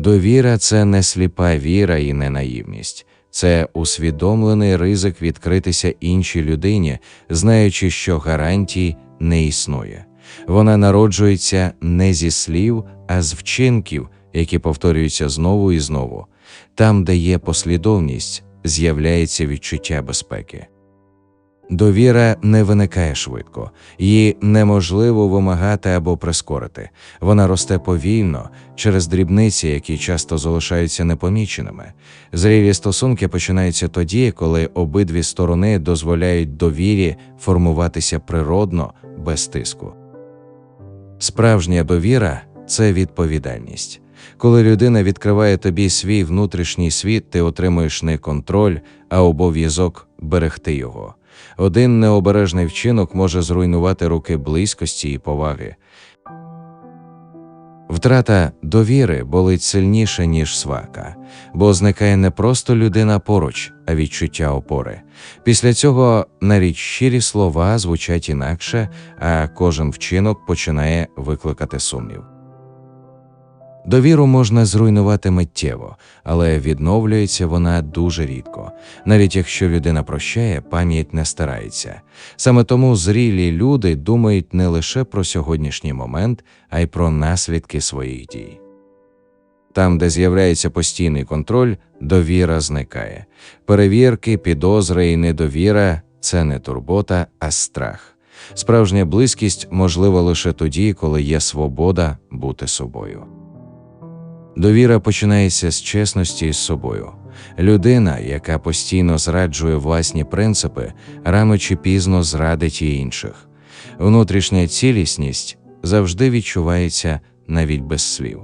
Довіра це не сліпа віра і не наївність, це усвідомлений ризик відкритися іншій людині, знаючи, що гарантій не існує. Вона народжується не зі слів, а з вчинків, які повторюються знову і знову. Там, де є послідовність, з'являється відчуття безпеки. Довіра не виникає швидко, її неможливо вимагати або прискорити. Вона росте повільно через дрібниці, які часто залишаються непоміченими. Зрілі стосунки починаються тоді, коли обидві сторони дозволяють довірі формуватися природно, без тиску. Справжня довіра це відповідальність. Коли людина відкриває тобі свій внутрішній світ, ти отримуєш не контроль, а обов'язок берегти його. Один необережний вчинок може зруйнувати руки близькості і поваги. Втрата довіри болить сильніше, ніж сварка, бо зникає не просто людина поруч, а відчуття опори. Після цього навіть щирі слова звучать інакше, а кожен вчинок починає викликати сумнів. Довіру можна зруйнувати миттєво, але відновлюється вона дуже рідко. Навіть якщо людина прощає, пам'ять не старається. Саме тому зрілі люди думають не лише про сьогоднішній момент, а й про наслідки своїх дій. Там, де з'являється постійний контроль, довіра зникає. Перевірки, підозри і недовіра це не турбота, а страх. Справжня близькість можлива лише тоді, коли є свобода бути собою. Довіра починається з чесності з собою. Людина, яка постійно зраджує власні принципи, рано чи пізно зрадить і інших. Внутрішня цілісність завжди відчувається навіть без слів.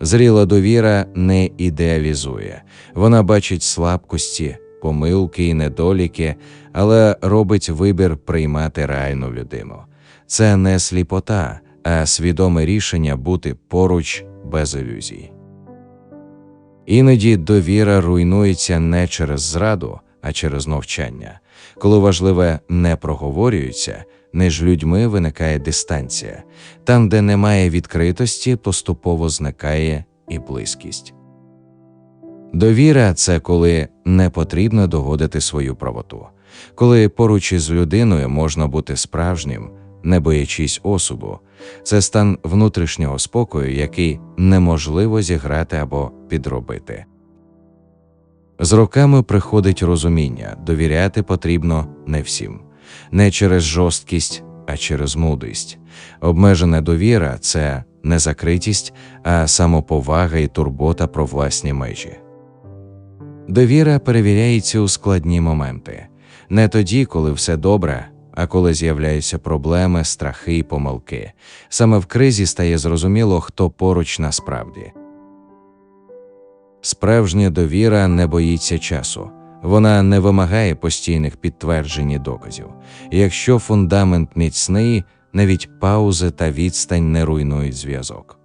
Зріла довіра не ідеалізує, вона бачить слабкості, помилки і недоліки, але робить вибір приймати реальну людину. Це не сліпота, а свідоме рішення бути поруч без ілюзій. Іноді довіра руйнується не через зраду, а через навчання. Коли важливе не проговорюється, між людьми виникає дистанція. Там, де немає відкритості, поступово зникає і близькість. Довіра це коли не потрібно доводити свою правоту, коли поруч із людиною можна бути справжнім, не боячись осуду, це стан внутрішнього спокою, який неможливо зіграти або підробити. З роками приходить розуміння, довіряти потрібно не всім, не через жорсткість, а через мудрість. Обмежена довіра це не закритість, а самоповага і турбота про власні межі. Довіра перевіряється у складні моменти, не тоді, коли все добре, а коли з'являються проблеми, страхи і помилки. Саме в кризі стає зрозуміло, хто поруч насправді. Справжня довіра не боїться часу. Вона не вимагає постійних підтверджень і доказів. Якщо фундамент міцний, навіть паузи та відстань не руйнують зв'язок.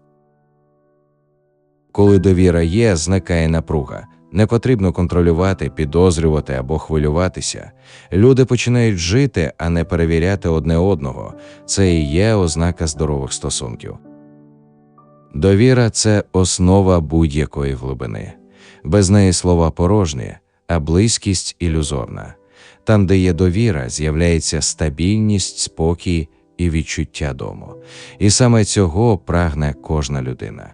Коли довіра є, зникає напруга. Не потрібно контролювати, підозрювати або хвилюватися. Люди починають жити, а не перевіряти одне одного. Це і є ознака здорових стосунків. Довіра це основа будь-якої глибини. Без неї слова порожні, а близькість ілюзорна. Там, де є довіра, з'являється стабільність, спокій і відчуття дому. І саме цього прагне кожна людина.